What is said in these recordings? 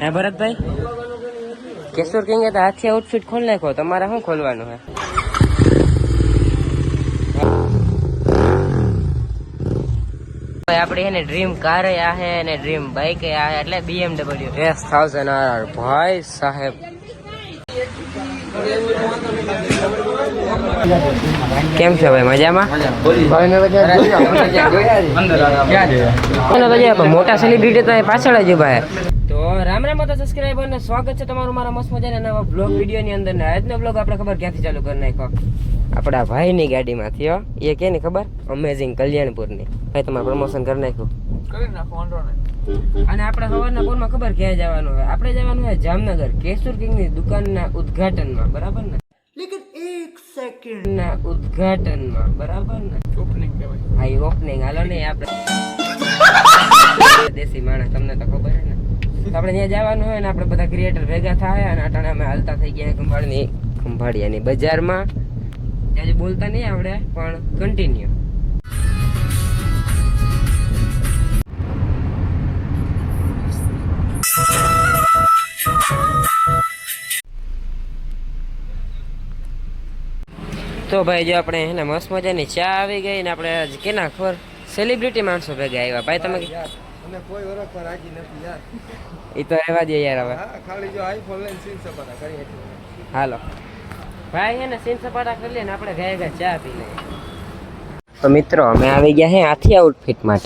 હે ભરતભાઈ? કેશોર કિંગ તો હાથી આઉટફિટ ખોલ નાખો તમારે શું ખોલવાનું હે? ભાઈ આપણી એને ડ્રીમ કાર આ હે અને ડ્રીમ બાઇક આ હે એટલે BMW. એસ થાઉઝન્ડ આર ભાઈ સાહેબ. કેમ છે ભાઈ મજામાં? મોટા સેલિબ્રિટી તો પાછળ જ છે તો રામ રામ બધા સબસ્ક્રાઈબર ને સ્વાગત છે તમારું મારા મસ્ત મજાના નવા બ્લોગ વીડિયો ની અંદર. ને આજનો બ્લોગ આપણે ખબર ક્યાંથી ચાલુ કરી નાખ્યો? આપણા ભાઈની ગાડીમાંથી હો એ કે ને ખબર? અમેઝિંગ કલ્યાણપુરની. ભાઈ તમારે પ્રમોશન કરી નાખ્યું? અને આપણે સવારના પોરમાં ખબર ક્યાં જવાનું હોય? આપણે જવાનું હોય જામનગર કેસુર કિંગની દુકાનના ઉદ્ઘાટનમાં બરાબર ને? લેકિન એક સેકન્ડ ના ઉદ્ઘાટનમાં બરાબર ને? હા એ ઓપનિંગ હાલો ને આપણે દેશી માણસ તમને તો ખબર છે ને. આપણે ત્યાં જવાનું હોય ને આપણે બધા ક્રિએટર ભેગા થાય અને અટાણે અમે હાલતા થઈ ગયા ખંભાળની, ખંભાળિયાની બજારમાં. હજી બોલતા નહીં આપણે પણ કન્ટિન્યુ તો ભાઈ, જો આપણે એને મસ્ત મજાની ચા આવી ગઈ ને આપણે આજ કેના ખબર? સેલિબ્રિટી માણસો ભેગા આવ્યા. ભાઈ, તમે કોઈ ઓળખવા રાજી નથી, યાર. એ તો રહેવા દે યાર હવે. હા ખાલી જો આઈફોન લઈને સીન સપાટા કરી હતી હાલો. ભાઈ એને સીન સપાટા કરી લઈને આપણે ગયા ગયા ચા પી લઈએ. તો મિત્રો અમે આવી ગયા છે હાથી આઉટફિટમાં.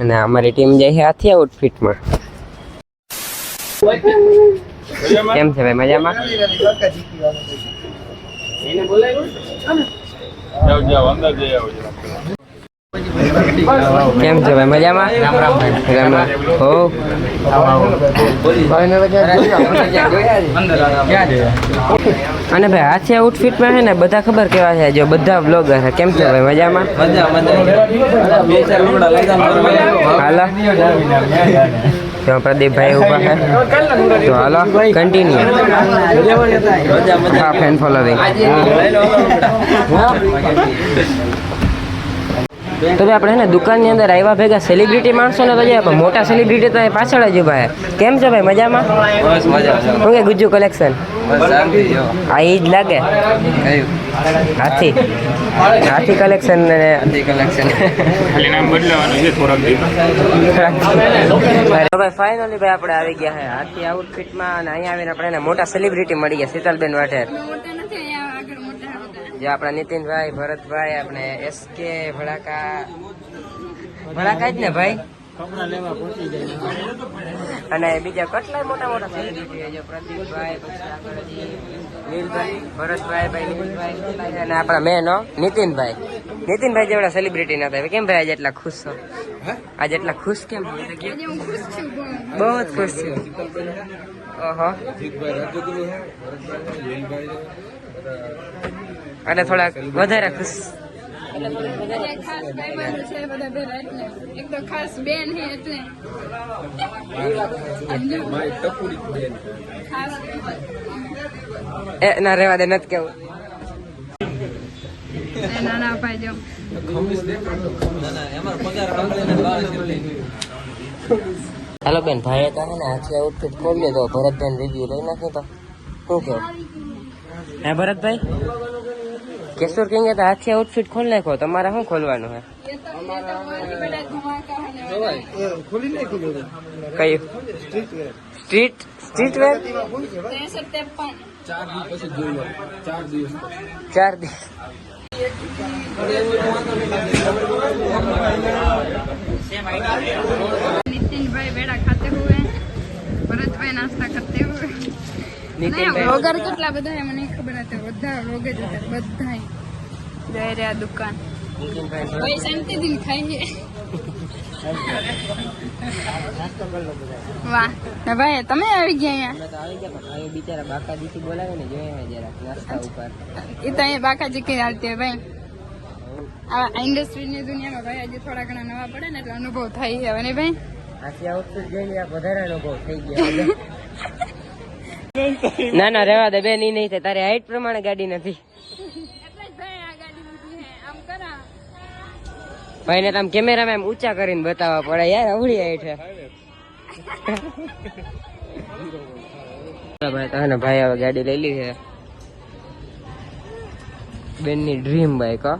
અને અમારી ટીમ જાય છે હાથી આઉટફિટમાં. કેમ છે ભાઈ મજામાં? કેમ છે ભાઈ? મજામાં? રામ હો. અને ભાઈ હાથે આઉટફિટમાં છે ને, બધા ખબર કેવા છે? જો બધા બ્લોગર છે. કેમ છે ભાઈ? મજામાં? હાલો. તો પ્રદીપભાઈ ઊભા છે. તો હાલો કન્ટિન્યુ હા ફેન ફોલોવિંગ તો ભાઈ આપણે છે ને દુકાનની અંદર આવ્યા ભેગા સેલિબ્રિટી માણસો ને તો મોટા સેલિબ્રિટી તો પાછળ જ ઊભા કેમ છે ભાઈ મજામાં? શું કે ગુજ્જુ કલેક્શન આ એ જ. લાગે. હાથી. હાથી કલેક્શન ને ખાલી નામ બદલાવાનું છે થોડાક દિવસ. તો ભાઈ ફાઇનલી ભાઈ આપણે આવી ગયા છે. હાથી આઉટફિટમાં અને અહીંયા આવીને આપણે મોટા સેલિબ્રિટી મળી ગયા શીતલબેન વાઢેર. જે આપણા નીતિનભાઈ ભરતભાઈ આપણે એસકે ભડાકા. ભડાકા જ ને ભાઈ? અને બીજા કેટલાય મોટા મોટા સેલિબ્રિટી પ્રદીપભાઈ પછી નીલભાઈ ભરતભાઈ ભાઈ નીલભાઈ અને આપણા મેન નીતિનભાઈ. નીતિનભાઈ જેવડા સેલિબ્રિટી ના થાય કેમ ભાઈ આજે એટલા ખુશ છો? આજે એટલા ખુશ કેમ? બહુ. જ ખુશ છું. ઓહો. એટલે થોડાક વધારે ખુશ. ના રેવા દે નથી કેવું. નાના ભાઈ જો હાલો બેન ભાઈ તો હે ને આખી આઉટફિટ ખોલી તો ભરતભાઈ રિવ્યુ લઈ નાખે તો. શું કેવું? હે ભરતભાઈ? કેશોર કિંગે તો આખી આઉટફિટ ખોલી નાખો તમારે શું ખોલવાનું હે એ તો એ તો બહુ બધા ધમાકા અને બધા. ખોલી નહીં ખોલ્યું કયું સ્ટ્રીટ સ્ટ્રીટ વેર ત્રેસઠ ત્રેપન ચાર દિવસ પછી જોયું ચાર દિવસ ચાર દિવસ नितिन बेड़ा खाते हुए ભરતભાઈ નાસ્તા કરતે હુએ નીતિનભાઈ વગર કેટલા બધા મને ખબર નથી બધા રોગે જ હતા બધા જઈ રહ્યા દુકાન. નીતિનભાઈ ભાઈ શાંતિથી ખાઈએ. વાહ. ભાઈ તમે આવી ગયા અમે તો આવી ગયા પણ હવે બિચારા બાકા દીથી બોલાવે ને જોઈએ નાસ્તા ઉપર. એ તો અહીંયા બાકાજી કઈ હાલતી હોય ભાઈ. આ ઇન્ડસ્ટ્રીની દુનિયામાં ભાઈ હજી થોડા ઘણા નવા પડે ને એટલે અનુભવ થાય છે અને ભાઈ? આખી આઉટફિટ જોઈને વધારે અનુભવ થઈ ગયો. ના ના રેવા દે બેન ઈ નહીં થાય. તારી હાઈટ પ્રમાણે ગાડી નથી. ભાઈ ને તમે કેમેરામાં એમ ઊંચા કરીને બતાવવા પડે. યાર અવળી હાઈટ છે ભાઈ હવે ગાડી લઈ લી છે બેનની ડ્રીમ બાઈક હા.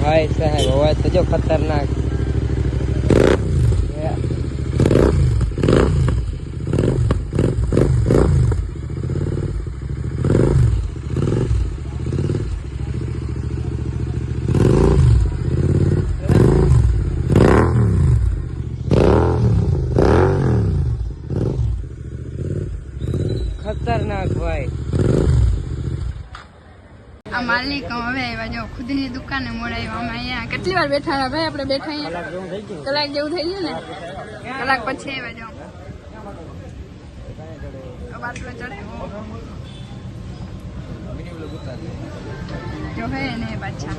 ભાઈ સાહેબ અવાજ તો જો ખતરનાક ખતરનાક ભાઈ આ માલિક હવે ખુદની દુકાને મોડાવ્યા અમે અહીંયા. કેટલી વાર બેઠા હતા ભાઈ? આપણે બેઠા અહીંયા. કલાક જેવું થઈ ગયું ને? કલાક પછી આવ્યા જાઉં હવે આટલો ચડ્યો જો હે ને પાછા.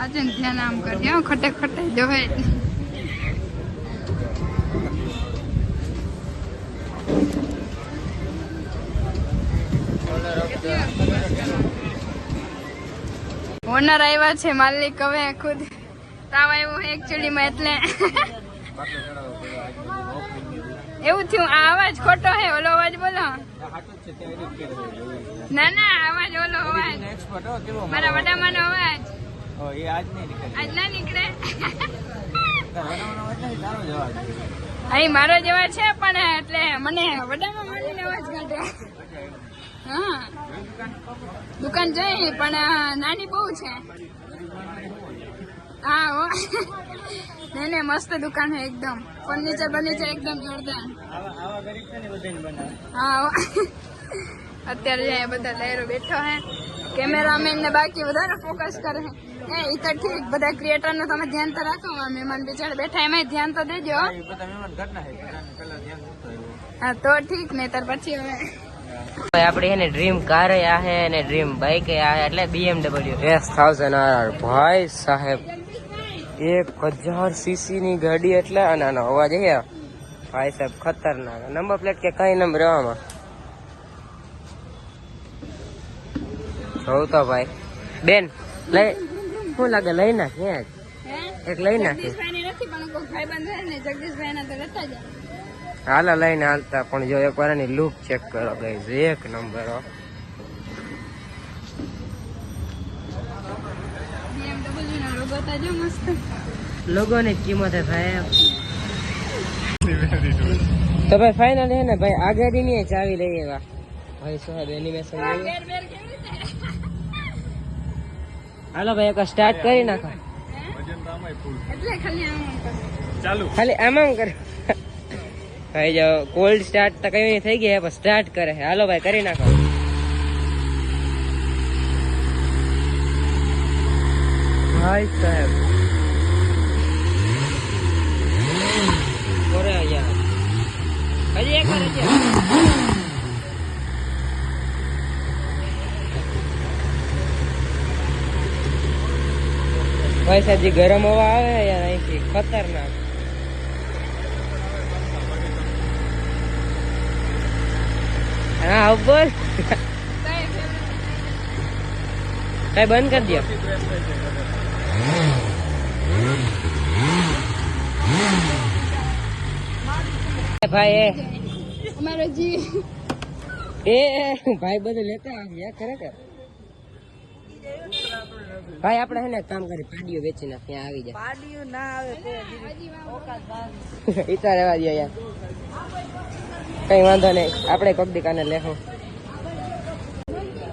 આજે ધ્યાન આમ કરજે. ખટે ખટે જો ઓનર આવ્યા છે માલિક હવે ખુદ. તાવ આવ્યો એકચ્યુઅલી માં એટલે. એવું થયું, આ અવાજ ખોટો હે ઓલો અવાજ બોલો. ના ના અવાજ ઓલો અવાજ. મારા વડામાનો અવાજ. આજ ના નીકળે. અહીં મારો જેવા છે, પણ એટલે મને વડામાં મળીને અવાજ કાઢે. હા. દુકાન જોઈ પણ નાની બહુ છે. હા હો. નહીં નહીં મસ્ત દુકાન છે એકદમ. ફર્નિચર બર્નિચર એકદમ જોરદાર. હા અત્યારે બધા લહેરો બેઠો હે. કેમેરામેન ને બાકી વધારે ફોકસ કરે હે. એ ઈ તો ઠીક. બધા ક્રિએટરનું તમે ધ્યાન તો રાખો મહેમાન બિચારા બેઠા એમાં ધ્યાન તો દેજો હો. હા તો ઠીક નહીતર પછી હવે ભાઈ આપણી એને ડ્રીમ કાર આ હે અને ડ્રીમ બાઇક આ હે એટલે BMW એસ થાઉઝન્ડ આર ભાઈ સાહેબ એક હજાર સીસી ની ગાડી એટલે અને આનો અવાજ હે. ભાઈ સાહેબ ખતરનાક. નંબર પ્લેટ કે કઈ નંબર આમાં? જોઉં તો ભાઈ. બેન લઈ શું લાગે? લઈ નાખ? હે? હે એક લઈ નાખી. ની ને જગદીશભાઈ ના તો લેતા જાય. હાલો લઈને હાલતા. પણ જો એક વાર એની લુક ચેક કરો ગઈ એક નંબર લોગો ની કિંમત સાહેબ તો ભાઈ ફાઇનલ હે ને ભાઈ આગળની ચાવી લઈ એવા. ભાઈ સાહેબ એનિમેશન હાલો ભાઈ એક સ્ટાર્ટ કરી નાખો. એટલે ખાલી આમ. ખાલી આમાં કરે. ભાઈ જો કોલ્ડ સ્ટાર્ટ તો કઈ થઈ ગઈ પણ સ્ટાર્ટ કરે છે. હાલો ભાઈ કરી નાખો. ભાઈ સાહેબ. ઓરે યાર હજી એક વાર હજી. ભાઈ સાહેબ જે ગરમ હવા આવે યાર અહીંથી ખતરનાક. હા ઉપર કઈ બંધ કરી દો ભાઈ અમારો જી એ ભાઈ બધું લેતા આવ્યા ખરેખર ભાઈ આપણે હે ને કામ કરી પાડીઓ વેચી નાખ ત્યાં આવી જાય ઈતા રહેવા દે યાર. કઈ વાંધો નહીં. આપણે કોક દીકાને લેખો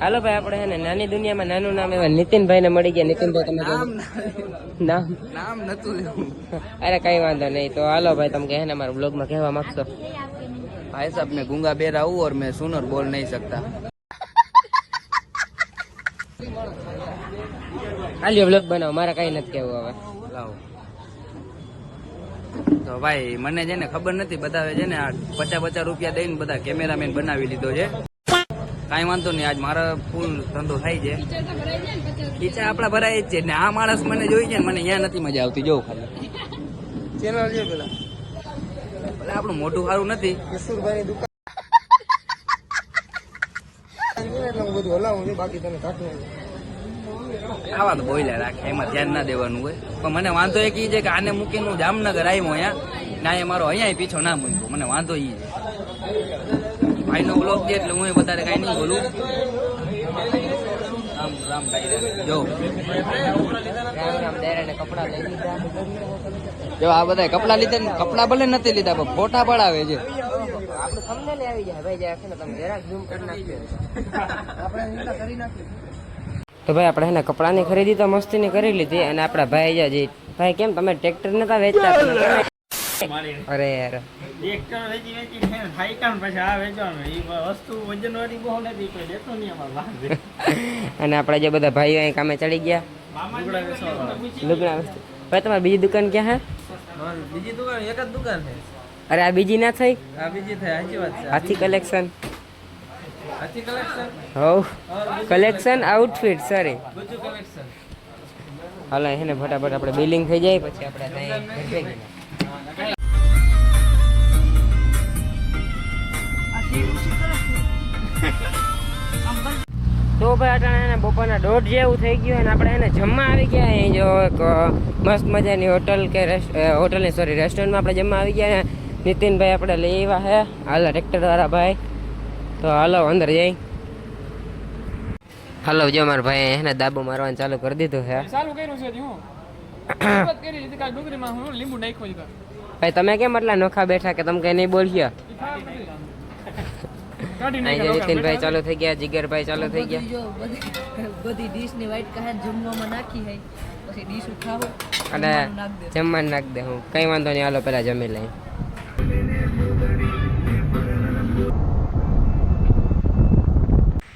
હાલો ભાઈ આપણે હે ને નાની દુનિયામાં નાનું નામ એવા નીતિનભાઈ ને મળી ગયા. નીતિનભાઈ તમે નામ નામ? નતું અરે કઈ વાંધો નહીં. તો હાલો ભાઈ તમે કહે ને અમારા બ્લોગમાં કહેવા માંગશો? ભાઈ સાહેબ મેં ગુંગા બેરા હું ઓર મેં સુનર બોલ નહીં શકતા. હાલ્યો બ્લોગ બનાવો. મારા કઈ નથી કહેવું હવે. લાવો. તો ભાઈ મને છે ને ખબર નથી બધા છે ને આ પચાસ પચાસ રૂપિયા દઈને બધા કેમેરામેન બનાવી લીધો છે. કાંઈ વાંધો નહીં આજ મારો ફૂલ ધંધો થાય છે. ખીચા આપણા ભરાય જ છે ને આ માણસ મને જોઈ છે ને મને અહીંયા નથી મજા આવતી જો ખાલી. ચેનલ છે પેલા. ભલે આપણું મોટું સારું નથી. કિશોરભાઈની દુકાન. એટલે હું બધું હલાવું છું બાકી તને કાઢું આવા તો બોલ્યા રાખે એમાં ધ્યાન ના દેવાનું હોય. પણ મને વાંધો એક ઈ છે કે આને મૂકીને હું જામનગર આવ્યો અહીંયા ના એ મારો અહીંયા પીછો ના મૂક્યો. મને વાંધો એ છે. ભાઈનો બ્લોગ છે એટલે હું વધારે કાંઈ નહીં બોલું. રામ રામ જો. રામ રામ દાયરાને કપડા લઈ લીધા જો આ બધા કપડા લીધા ને કપડા ભલે નથી લીધા પણ ફોટા પડાવે છે. આપણું thumbnail એ આવી જાય. ભાઈ જાય છે તમે જરાક ઝૂમ કરી નાખજો. તો ભાઈ આપણે એને કપડાની ખરીદી તો મસ્તીની કરી લીધી અને આપણા ભાઈ જે ભાઈ કેમ તમે ટ્રેક્ટર નતા વેચતા? તમે કેમ? અરે યાર. ટ્રેક્ટર વેચી વેચી થઈને થાઈ કામ પછી આ વેચવાનું. એ વસ્તુ વજન વાળી બહુ નથી કોઈ લેતો નહીં અમારે વાંધે અને આપણા જે બધા ભાઈઓ અહીં કામે ચડી ગયા. લુગડા વસ્તુ ભાઈ તમારી બીજી દુકાન ક્યાં હે? બીજી દુકાન એક જ દુકાન છે. અરે આ બીજી ના થઈ? આ બીજી થાય સાચી વાત છે હાથી કલેક્શન સાચી કલેક્શન હવ. કલેક્શન આઉટફિટ સોરી હાલો એને ફટાફટ આપણે બિલિંગ થઈ જાય પછી આપણે. તો ભાઈ અટાણે એને બપોરના દોઢ જેવું થઈ ગયું અને આપણે એને જમવા આવી ગયા. અહીં જો એક મસ્ત મજાની હોટલ કે હોટલની સોરી રેસ્ટોરન્ટમાં આપણે જમવા આવી ગયા ને નીતિનભાઈ આપણે લઈ આવ્યા છે. હાલ ટ્રેક્ટરવાળા ભાઈ. તો હાલો અંદર જઈ. હાલો જો મારા ભાઈ એને દાબો મારવાનું ચાલુ કરી દીધું છે. ચાલુ કર્યું છે હું. શરૂઆત કરી લીધી કાલ ડુંગળીમાં હું લીંબુ નાખ્યું છે ભાઈ તમે કેમ એટલા નોખા બેઠા કે તમે કઈ નહીં બોલ્યા કાઢી નીતિનભાઈ ચાલુ થઈ ગયા જીગરભાઈ ચાલુ થઈ ગયા. બધી બધી ડીશની વાઈટ કહે જમવામાં નાખી હે. પછી ડીશ ઉઠાવો અને જમવા નાખ દે. જમવાનું નાખ દે હું. કઈ વાંધો નહીં હાલો પેલા જમી લઈ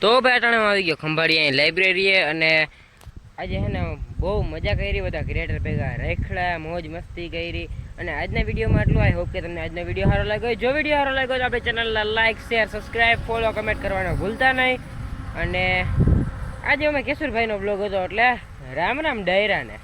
તો ભાઈ અટાણામાં આવી ગયો. ખંભાળી અહીં લાઇબ્રેરીએ અને આજે હે ને બહુ મજા કરી, બધા ક્રિએટર ભેગા રેખડા, મોજ મસ્તી કરી અને આજના વિડીયોમાં આટલું. આઈ હોપ કે તમને આજનો વીડિયો સારો લાગ્યો. જો વીડિયો સારો લાગ્યો તો આપણે ચેનલને like share subscribe follow comment કરવાનું ભૂલતા નહીં. અને આજે અમે કેશુરભાઈનો બ્લોગ હતો એટલે રામ રામ ડાયરાને.